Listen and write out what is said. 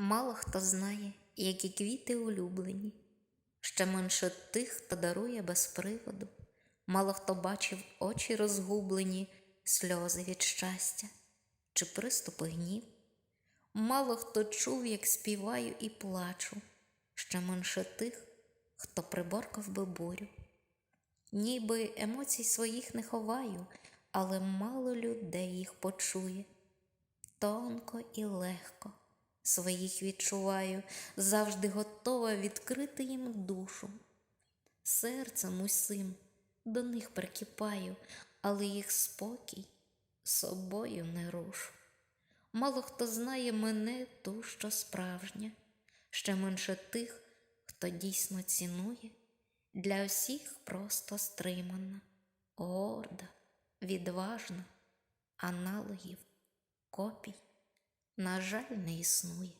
Мало хто знає, які квіти улюблені, ще менше тих, хто дарує без приводу. Мало хто бачив очі розгублені, сльози від щастя чи приступи гнів. Мало хто чув, як співаю і плачу, ще менше тих, хто приборкав би бурю. Ніби емоцій своїх не ховаю, але мало людей їх почує. Тонко і легко своїх відчуваю, завжди готова відкрити їм душу. Серцем усім до них прикипаю, але їх спокій собою не рушу. Мало хто знає мене ту, що справжня, ще менше тих, хто дійсно цінує, для всіх просто стримана, горда, відважна, аналогів, копій, на жаль, не існує.